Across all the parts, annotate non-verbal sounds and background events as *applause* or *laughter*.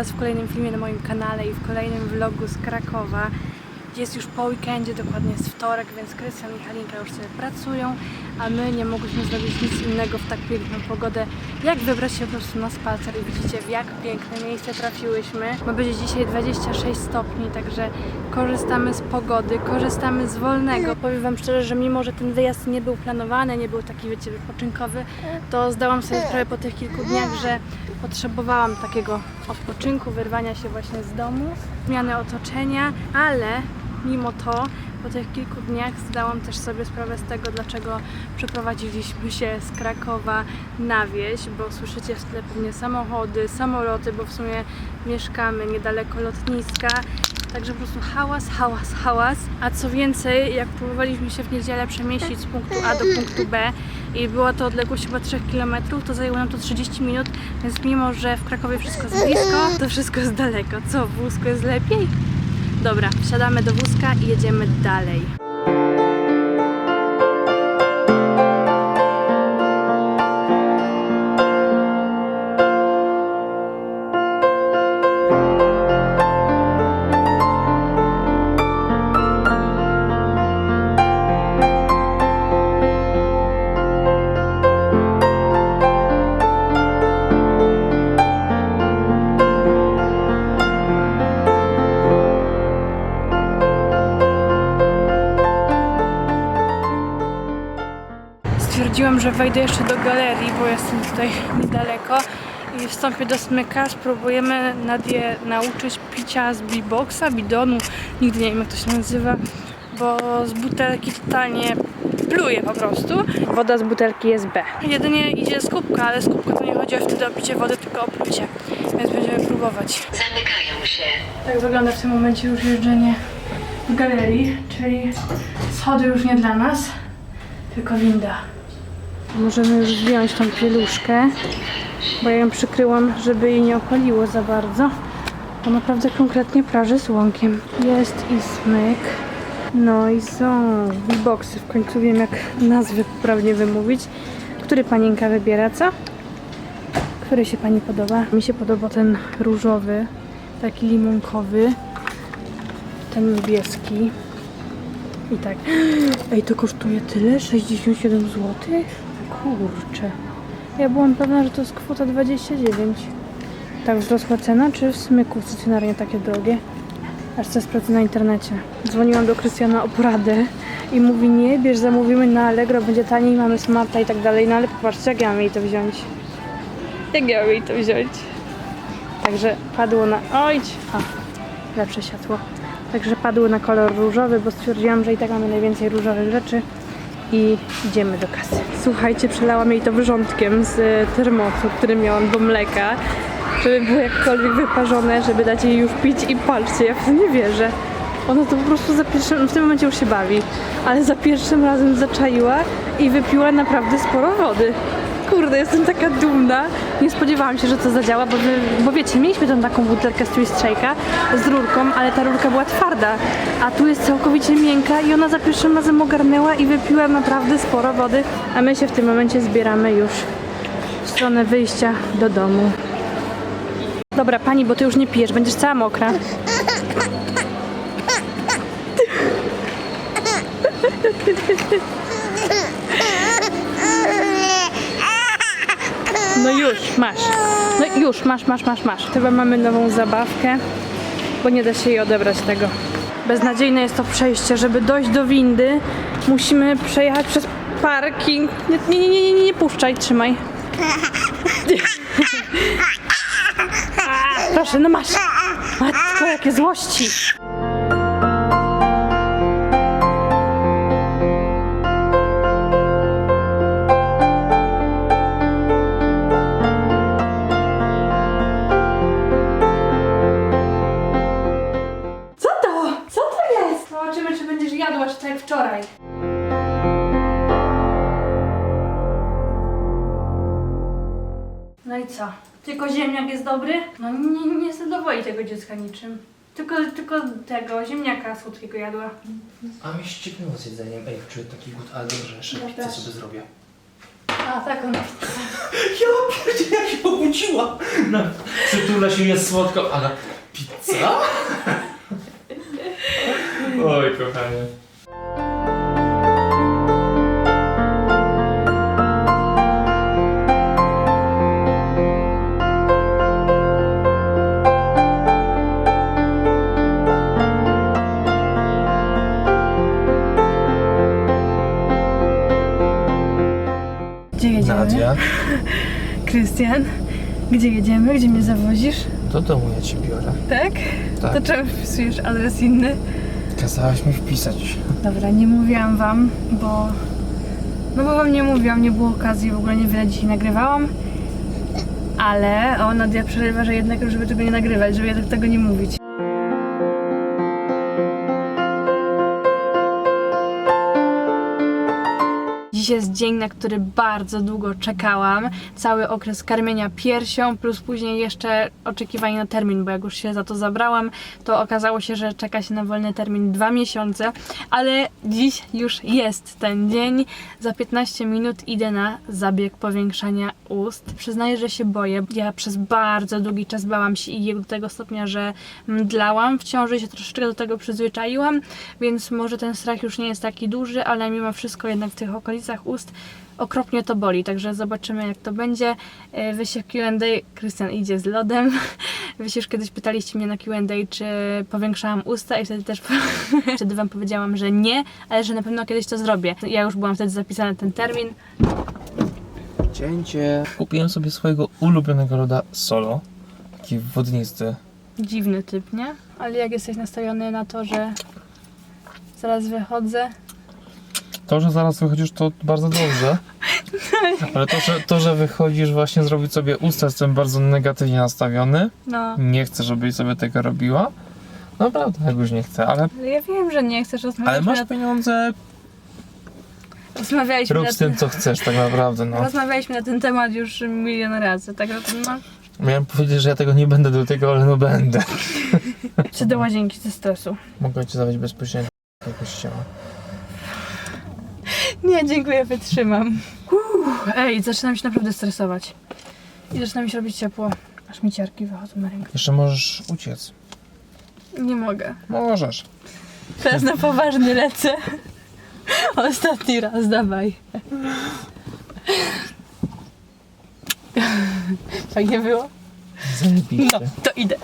Was w kolejnym filmie na moim kanale i w kolejnym vlogu z Krakowa. Jest już po weekendzie, dokładnie jest wtorek, więc Krystian i Halinka już sobie pracują, a my nie mogliśmy zrobić nic innego w tak piękną pogodę, jak wybrać się po prostu na spacer i widzicie w jak piękne miejsce trafiłyśmy. Ma będzie dzisiaj 26 stopni, także korzystamy z pogody, korzystamy z wolnego. Powiem Wam szczerze, że mimo, że ten wyjazd nie był planowany, nie był taki, wiecie, wypoczynkowy, to zdałam sobie sprawę po tych kilku dniach, że potrzebowałam takiego odpoczynku, wyrwania się właśnie z domu, zmiany otoczenia, ale mimo to po tych kilku dniach zdałam też sobie sprawę z tego, dlaczego przeprowadziliśmy się z Krakowa na wieś, bo słyszycie w tle pewnie samochody, samoloty, bo w sumie mieszkamy niedaleko lotniska. Także po prostu hałas, hałas, hałas. A co więcej, jak próbowaliśmy się w niedzielę przemieścić z punktu A do punktu B i była to odległość chyba 3 km, to zajęło nam to 30 minut, więc mimo, że w Krakowie wszystko jest blisko, to wszystko jest daleko. Co, w wózku jest lepiej? Dobra, wsiadamy do wózka i jedziemy dalej. Stwierdziłam, że wejdę jeszcze do galerii, bo jestem tutaj niedaleko i wstąpię do smyka. Spróbujemy Nadię nauczyć picia z B-boxa, bidonu, nigdy nie wiem jak to się nazywa, bo z butelki totalnie pluje po prostu. Woda z butelki jest B. Jedynie idzie z kubka, ale z kubka to nie chodzi wtedy o picie wody, tylko o plucie, więc będziemy próbować. Zamykają się. Tak wygląda w tym momencie już jeżdżenie w galerii, czyli schody już nie dla nas, tylko winda. Możemy już zdjąć tą pieluszkę, bo ja ją przykryłam, żeby jej nie opaliło za bardzo. Bo naprawdę konkretnie praży słonkiem. Jest i smyk. No i są boxy. W końcu wiem jak nazwy poprawnie wymówić. Który panienka wybiera, co? Który się pani podoba? Mi się podoba ten różowy, taki limonkowy, ten niebieski. I tak. *gasps* Ej, to kosztuje tyle? 67 zł? Kurczę. Ja byłam pewna, że to jest kwota 29. Tak wzrosła cena, czy w smyku stacjonarnie takie drogie? Aż co sprawdzę na internecie. Dzwoniłam do Krystiana o poradę i mówi nie, bierz, zamówimy na Allegro, będzie taniej, mamy smarta i tak dalej. No ale popatrzcie, jak ja mam jej to wziąć. Jak ja mam jej to wziąć? Także padło na... Oj! A, lepsze światło. Także padło na kolor różowy, bo stwierdziłam, że i tak mamy najwięcej różowych rzeczy i idziemy do kasy. Słuchajcie, przelałam jej to wrzątkiem z e, termosu, który miałam do mleka, żeby było jakkolwiek wyparzone, żeby dać jej już pić i patrzcie, ja w to nie wierzę. Ona to po prostu za pierwszym, w tym momencie już się bawi, ale za pierwszym razem zaczaiła i wypiła naprawdę sporo wody. Kurde, jestem taka dumna. Nie spodziewałam się, że to zadziała, bo, wiecie, mieliśmy tą taką butelkę z Twist z rurką, ale ta rurka była twarda, a tu jest całkowicie miękka i ona za pierwszym razem ogarnęła i wypiła naprawdę sporo wody, a my się w tym momencie zbieramy już w stronę wyjścia do domu. Dobra, pani, bo ty już nie pijesz, będziesz cała mokra. *laughs* No już, masz. No już, masz, masz, masz, masz. Chyba mamy nową zabawkę, bo nie da się jej odebrać tego. Beznadziejne jest to przejście. Żeby dojść do windy, musimy przejechać przez parking. Nie, nie, nie, nie, nie, nie puszczaj, trzymaj. *laughs* A, Proszę, no masz. Matko, jakie złości. No i co? Tylko ziemniak jest dobry? No nie, nie zadowoli tego dziecka niczym. Tylko, tylko tego ziemniaka słodkiego jadła. A mi ścieknęło z jedzeniem. Ej, czuję taki głód, ale dobrze, jeszcze Ja pizzę też. sobie zrobię. A, tak on *laughs* Ja pierdzie, jak się obudziła! No, przytula się, jest słodko, ale pizza? *laughs* Oj, kochanie. Gdzie jedziemy? Gdzie mnie zawozisz? do domu ja ci biorę. Tak? Tak. To czemu wpisujesz adres inny? Kazałaś mi wpisać. Dobra, nie mówiłam wam, bo... No bo wam nie mówiłam, nie było okazji, w ogóle niewiele dzisiaj nagrywałam. Ale o, Nadia przerywa, że jednak żeby tego nie nagrywać, żeby jednak tego nie mówić. Jest dzień, na który bardzo długo czekałam. Cały okres karmienia piersią, plus później jeszcze oczekiwanie na termin, bo jak już się za to zabrałam, to okazało się, że czeka się na wolny termin dwa miesiące, ale dziś już jest ten dzień. Za 15 minut idę na zabieg powiększania ust. Przyznaję, że się boję. Ja przez bardzo długi czas bałam się i do tego stopnia, że mdlałam. W ciąży się troszeczkę do tego przyzwyczaiłam, więc może ten strach już nie jest taki duży, ale mimo wszystko jednak w tych okolicach ust okropnie to boli, także zobaczymy jak to będzie. E, Wy się w Q&A, Krystian idzie z lodem. *laughs* Wy się już kiedyś pytaliście mnie na Q&A, czy powiększałam usta i wtedy też *laughs* wtedy wam powiedziałam, że nie, ale że na pewno kiedyś to zrobię. Ja już byłam wtedy zapisana na ten termin. Cięcie. Kupiłem sobie swojego ulubionego loda solo. Taki wodnisty. Dziwny typ, nie? Ale jak jesteś nastawiony na to, że zaraz wychodzę, To, że zaraz wychodzisz, to bardzo dobrze. *laughs* Ale to, że, to, że wychodzisz właśnie zrobić sobie usta, jestem bardzo negatywnie nastawiony. no. Nie chcę, żebyś sobie tego robiła. Naprawdę, jak już nie chcę, ale, Ale ja wiem, że nie chcesz ale rozmawiać. masz na... pieniądze, Rozmawialiśmy rób na z tym, ten... co chcesz, tak naprawdę, no. Rozmawialiśmy na ten temat już milion razy, to no, Miałem powiedzieć, że ja tego nie będę do tego, ale no będę. czy do łazienki ze stresu. Mogę ci zawieźć bezpośrednio do kościoła. Nie, dziękuję, wytrzymam. Uff, ej, zaczynam się naprawdę stresować. I zaczyna mi się robić ciepło. Aż mi ciarki wychodzą na rękę. Jeszcze możesz uciec. Nie mogę. Możesz. Teraz na poważnie lecę. Ostatni raz, dawaj. Fajnie było? Zajebiście. No, to idę.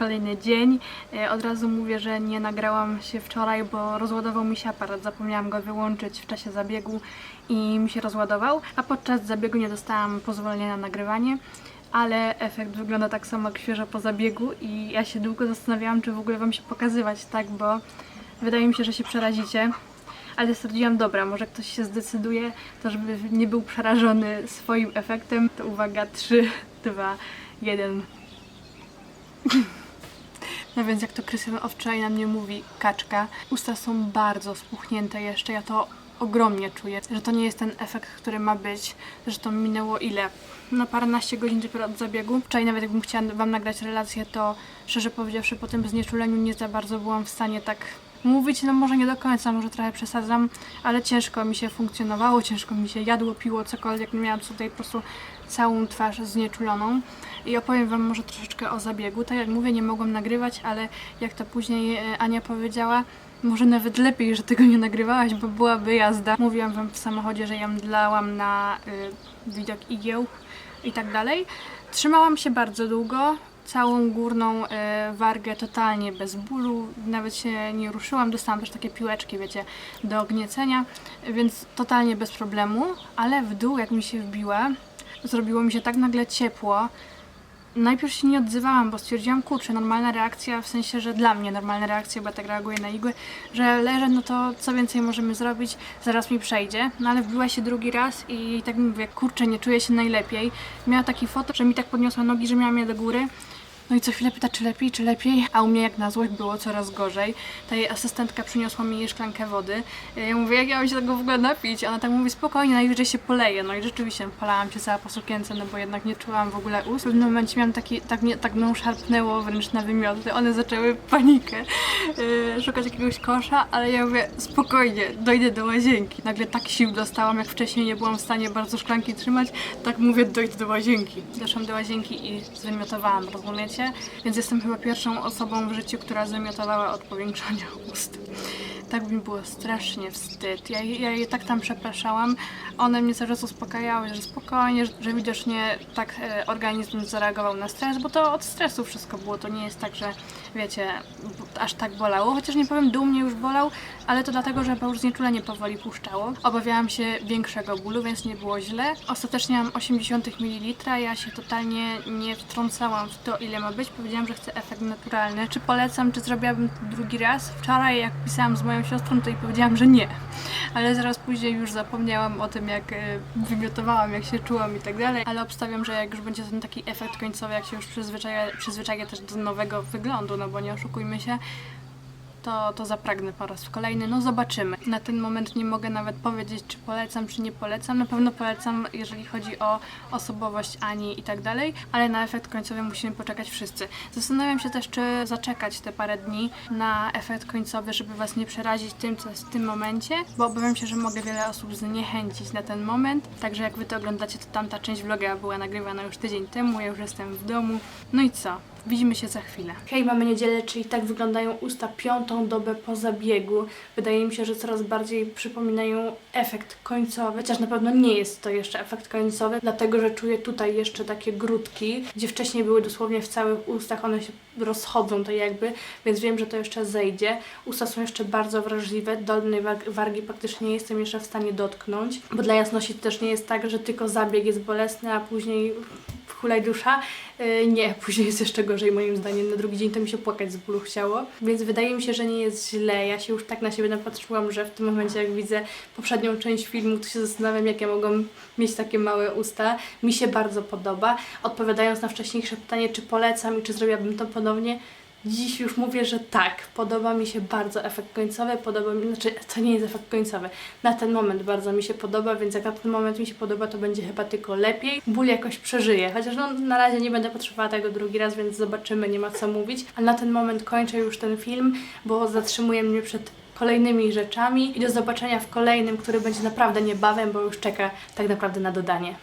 Kolejny dzień. E, Od razu mówię, że nie nagrałam się wczoraj, bo rozładował mi się aparat. Zapomniałam go wyłączyć w czasie zabiegu i mi się rozładował, a podczas zabiegu nie dostałam pozwolenia na nagrywanie. Ale efekt wygląda tak samo jak świeżo po zabiegu i ja się długo zastanawiałam, czy w ogóle Wam się pokazywać, tak, bo wydaje mi się, że się przerazicie. Ale stwierdziłam, dobra, może ktoś się zdecyduje, to żeby nie był przerażony swoim efektem. To uwaga, 3, 2, 1. No więc jak to Krystian Owczaj na mnie mówi, kaczka, usta są bardzo spuchnięte jeszcze, ja to ogromnie czuję, że to nie jest ten efekt, który ma być, że to minęło ile? No paręnaście godzin dopiero od zabiegu. Wczoraj nawet jakbym chciała Wam nagrać relację, to szczerze powiedziawszy po tym znieczuleniu nie za bardzo byłam w stanie tak mówić, no może nie do końca, może trochę przesadzam, ale ciężko mi się funkcjonowało, ciężko mi się jadło, piło, cokolwiek, miałam tutaj po prostu całą twarz znieczuloną i opowiem Wam może troszeczkę o zabiegu. Tak jak mówię, nie mogłam nagrywać, ale jak to później e, Ania powiedziała, może nawet lepiej, że tego nie nagrywałaś, bo byłaby jazda. Mówiłam Wam w samochodzie, że ja mdlałam na y, widok igieł i tak dalej. Trzymałam się bardzo długo, całą górną e, wargę totalnie bez bólu, nawet się nie ruszyłam, dostałam też takie piłeczki, wiecie, do gniecenia, więc totalnie bez problemu, ale w dół jak mi się wbiła, zrobiło mi się tak nagle ciepło, Najpierw się nie odzywałam, bo stwierdziłam, kurczę, normalna reakcja, w sensie, że dla mnie normalna reakcja, bo ja tak reaguję na igły, że leżę, no to co więcej możemy zrobić, zaraz mi przejdzie. No ale wbiła się drugi raz i tak mówię, kurczę, nie czuję się najlepiej. Miała taki foto, że mi tak podniosła nogi, że miałam je do góry No i co chwilę pyta, czy lepiej, czy lepiej, a u mnie jak na złość było coraz gorzej. Ta jej asystentka przyniosła mi jej szklankę wody. Ja mówię, jak ja mam się tego w ogóle napić? Ona tak mówi, spokojnie, najwyżej się poleje. No i rzeczywiście polałam się cała po sukience, no bo jednak nie czułam w ogóle ust. W pewnym momencie miałam taki, tak mnie, tak mną szarpnęło wręcz na wymioty. One zaczęły panikę, yy, szukać jakiegoś kosza, ale ja mówię, spokojnie, dojdę do łazienki. Nagle tak sił dostałam, jak wcześniej nie byłam w stanie bardzo szklanki trzymać, tak mówię, dojdę do łazienki. Doszłam do łazienki i zwymiotowałam, rozumiecie? Więc jestem chyba pierwszą osobą w życiu, która zwymiotowała od powiększania ust. Tak mi było strasznie wstyd. Ja, ja je tak tam przepraszałam. One mnie cały czas uspokajały, że spokojnie, że, że widocznie tak e, organizm zareagował na stres, bo to od stresu wszystko było. To nie jest tak, że wiecie, aż tak bolało. Chociaż nie powiem, dół mnie już bolał, ale to dlatego, że już znieczulenie powoli puszczało. Obawiałam się większego bólu, więc nie było źle. Ostatecznie mam 80 ml. Ja się totalnie nie wtrącałam w to, ile ma być. Powiedziałam, że chcę efekt naturalny. Czy polecam, czy zrobiłabym to drugi raz? Wczoraj, jak pisałam z moją siostrą, to jej powiedziałam, że nie. Ale zaraz później już zapomniałam o tym, jak e, wymiotowałam, jak się czułam i tak dalej. Ale obstawiam, że jak już będzie ten taki efekt końcowy, jak się już przyzwyczaja, przyzwyczaja też do nowego wyglądu, no bo nie oszukujmy się, to, to zapragnę po raz kolejny. No zobaczymy. Na ten moment nie mogę nawet powiedzieć, czy polecam, czy nie polecam. Na pewno polecam, jeżeli chodzi o osobowość Ani i tak dalej, ale na efekt końcowy musimy poczekać wszyscy. Zastanawiam się też, czy zaczekać te parę dni na efekt końcowy, żeby Was nie przerazić tym, co jest w tym momencie, bo obawiam się, że mogę wiele osób zniechęcić na ten moment. Także jak Wy to oglądacie, to tamta część vloga była nagrywana już tydzień temu, ja już jestem w domu. No i co? Widzimy się za chwilę. Hej, mamy niedzielę, czyli tak wyglądają usta piątą dobę po zabiegu. Wydaje mi się, że coraz bardziej przypominają efekt końcowy, chociaż na pewno nie jest to jeszcze efekt końcowy, dlatego że czuję tutaj jeszcze takie grudki, gdzie wcześniej były dosłownie w całych ustach, one się rozchodzą to jakby, więc wiem, że to jeszcze zejdzie. Usta są jeszcze bardzo wrażliwe, dolnej wargi praktycznie nie jestem jeszcze w stanie dotknąć, bo dla jasności to też nie jest tak, że tylko zabieg jest bolesny, a później hulaj dusza. Yy, nie, *laughs* później jest jeszcze gorzej moim zdaniem. Na drugi dzień to mi się płakać z bólu chciało. Więc wydaje mi się, że nie jest źle. Ja się już tak na siebie napatrzyłam, że w tym momencie jak widzę poprzednią część filmu, to się zastanawiam, jak ja mogłam mieć takie małe usta. Mi się bardzo podoba. Odpowiadając na wcześniejsze pytanie, czy polecam i czy zrobiłabym to ponownie, Dziś już mówię, że tak. Podoba mi się bardzo efekt końcowy. Podoba mi, znaczy to nie jest efekt końcowy. Na ten moment bardzo mi się podoba, więc jak na ten moment mi się podoba, to będzie chyba tylko lepiej. Ból jakoś przeżyję. Chociaż no, na razie nie będę potrzebowała tego drugi raz, więc zobaczymy, nie ma co mówić. Ale na ten moment kończę już ten film, bo zatrzymuje mnie przed kolejnymi rzeczami i do zobaczenia w kolejnym, który będzie naprawdę niebawem, bo już czeka tak naprawdę na dodanie.